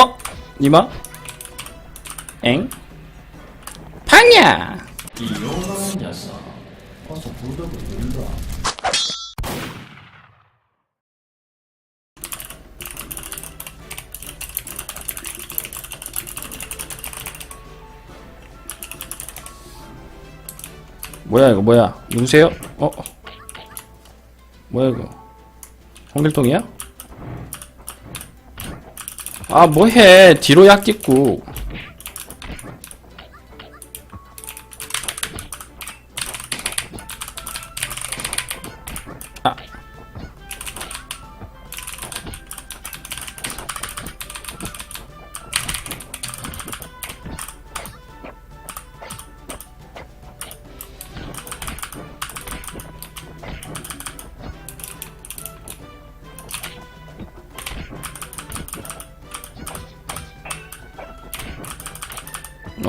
어? 니마? 엥? 눌러 뭐야 이거 뭐야 누구세요? 어? 뭐야 이거 홍길동이야? 아 뭐해. 뒤로 약 딛고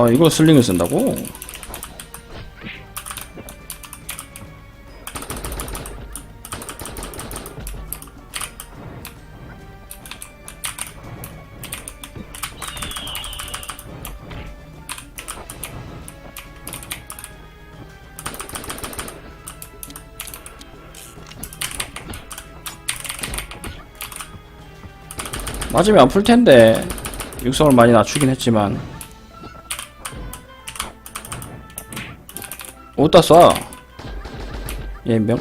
아 이거 슬링을 쓴다고? 맞으면 안풀 텐데 육성을 많이 낮추긴 했지만 어디다 쏴? 예명.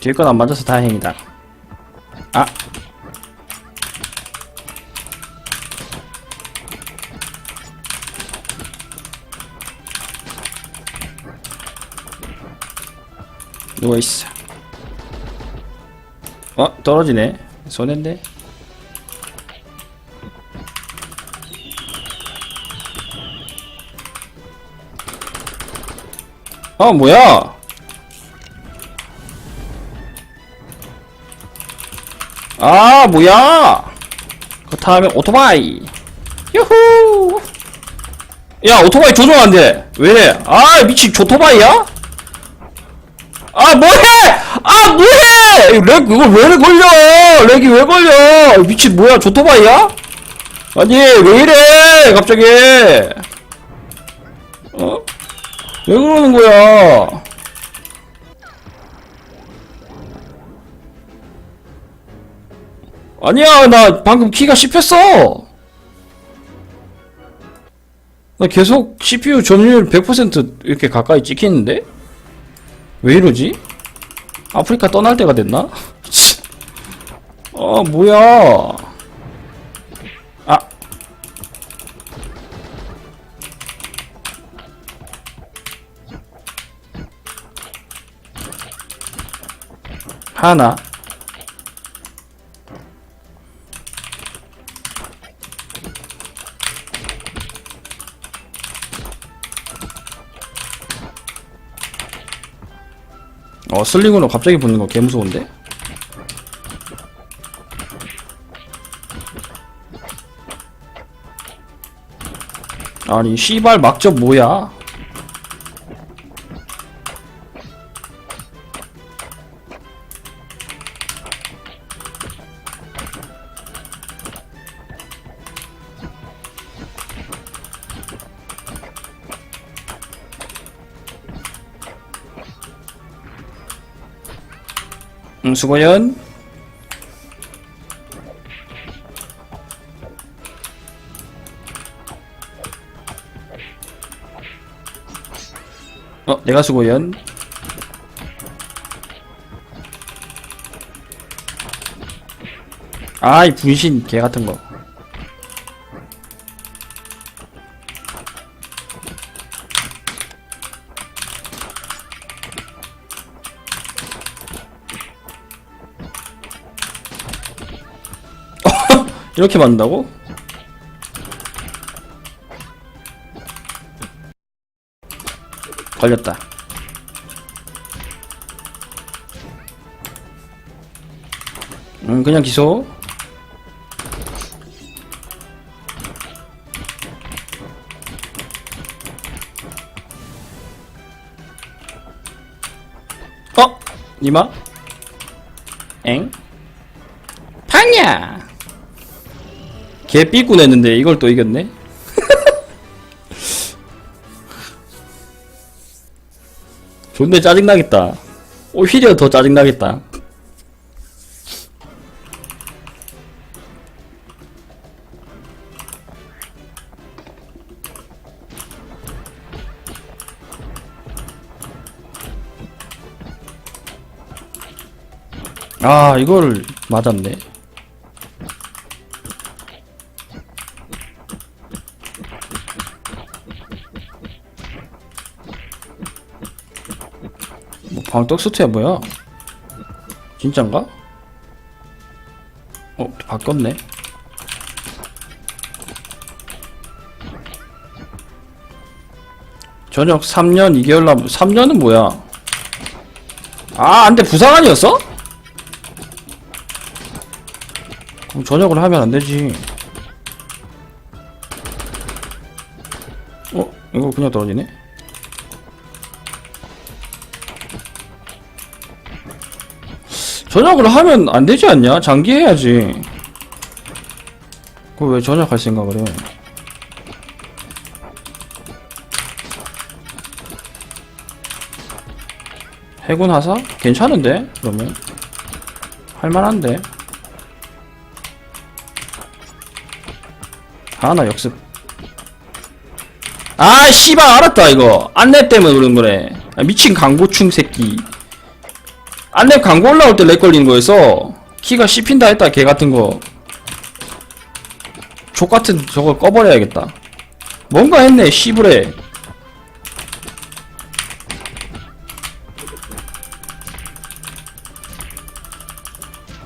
뒤에 건안 맞아서 다행이다. 아. 누워있어. 어? 떨어지네. 손해인데 아 뭐야? 아 뭐야? 그 다음에 오토바이. 유후 야 오토바이 조종 안돼 왜래 아 미친 조토바이야? 아 뭐해? 아 뭐해? 렉 그걸 왜 걸려? 렉이 왜 걸려? 미친 뭐야 조토바이야? 아니 왜 이래 갑자기? 어? 왜 그러는 거야? 아니야, 나 방금 키가 씹혔어! 나 계속 CPU 점유율 100% 이렇게 가까이 찍히는데? 왜 이러지? 아프리카 떠날 때가 됐나? 아, 뭐야. 하나. 어, 슬링으로 갑자기 붙는 거 개무서운데? 아니, 씨발 막접 뭐야? 응, 수고연. 어, 내가 수고연. 아이, 분신, 개 같은 거. 이렇게 맞는다고? 걸렸다. 음, 그냥 기소. 어? 니마? 엥? 팡야! 개 삐꾸 냈는데 이걸 또 이겼네? 존내 짜증나겠다. 오히려 더 짜증나겠다. 아, 이걸 맞았네. 뭐 방떡스트야 뭐야? 진짠가? 어 바꿨네. 저녁 3년 2개월 남 3년은 뭐야? 아 안돼 부상 아니었어? 그럼 저녁을 하면 안 되지. 어 이거 그냥 떨어지네. 저녁을 하면 안 되지 않냐? 장기 해야지. 그왜 저녁 할 생각을 해? 해군 하사? 괜찮은데? 그러면 할만한데? 하나 역습. 아 씨발 알았다 이거 안내 때문에 그런 거네. 아, 미친 강고충 새끼. 안내 광고 올라올 때 렉 걸리는 거였어. 키가 씹힌다 했다, 개 같은 거. 족 같은 저거 꺼버려야겠다. 뭔가 했네, 씨부레.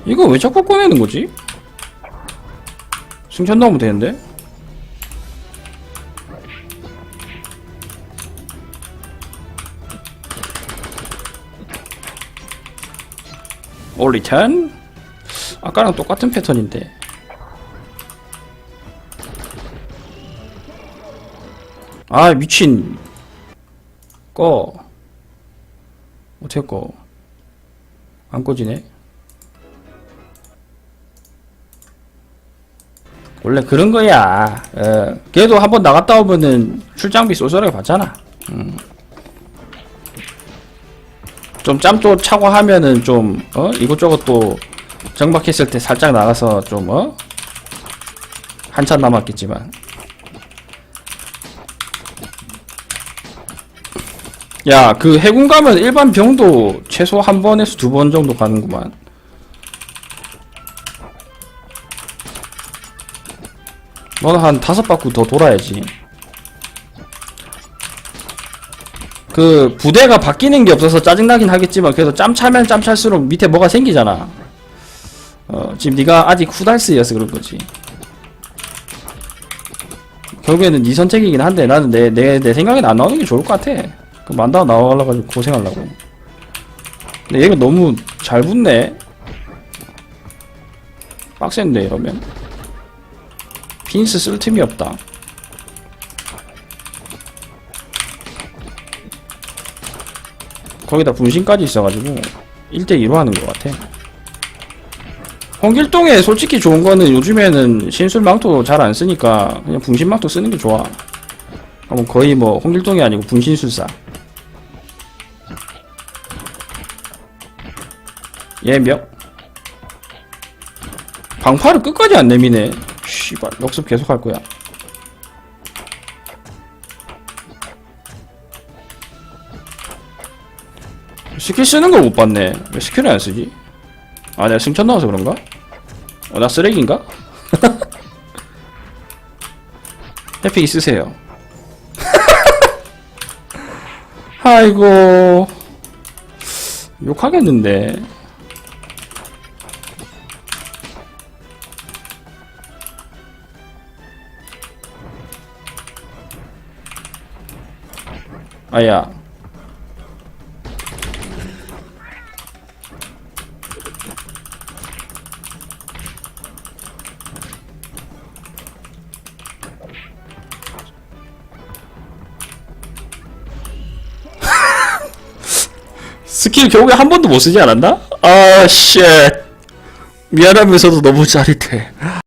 이거 왜 자꾸 꺼내는 거지? 승천 나오면 되는데? 올리턴 아까랑 똑같은 패턴인데. 아 미친. 꺼. 어떻게 꺼안 꺼지네. 원래 그런 거야. 어, 걔도 한번 나갔다 오면은 출장비 쏠쏠하게 받잖아. 음. 좀 짬도 차고 하면은 좀, 어? 이것저것 또 정박했을 때 살짝 나가서 좀, 어? 한참 남았겠지만. 야, 그 해군 가면 일반 병도 최소 한 번에서 두 번 정도 가는구만. 너는 한 다섯 바퀴 더 돌아야지. 그 부대가 바뀌는 게 없어서 짜증나긴 하겠지만 그래도 짬 차면 짬 찰수록 밑에 뭐가 생기잖아. 어, 지금 네가 아직 후달스여서 그런 거지. 결국에는 네 선택이긴 한데 나는 내 내 내 생각엔 안 나오는 게 좋을 것 같아. 그 만다고 나와가지고 고생하려고. 근데 얘가 너무 잘 붙네. 빡센데 이러면. 핀스 쓸 틈이 없다. 거기다 분신까지 있어가지고 1대2로 하는 것 같아. 홍길동에 솔직히 좋은 거는 요즘에는 신술망토 잘 안 쓰니까 그냥 분신망토 쓰는 게 좋아. 그럼 거의 뭐 홍길동이 아니고 분신술사. 얘 몇? 방파를 끝까지 안 내미네. 씨발 역습 계속 할 거야. 스킬 쓰는 걸 못 봤네. 왜 스킬을 안 쓰지? 아, 내가 승천 나와서 그런가? 어, 나 쓰레기인가? 해피 있으세요. 아이고. 욕하겠는데. 아야. 스킬 결국에 한 번도 못 쓰지 않았나? 아, 쉣. 미안하면서도 너무 짜릿해.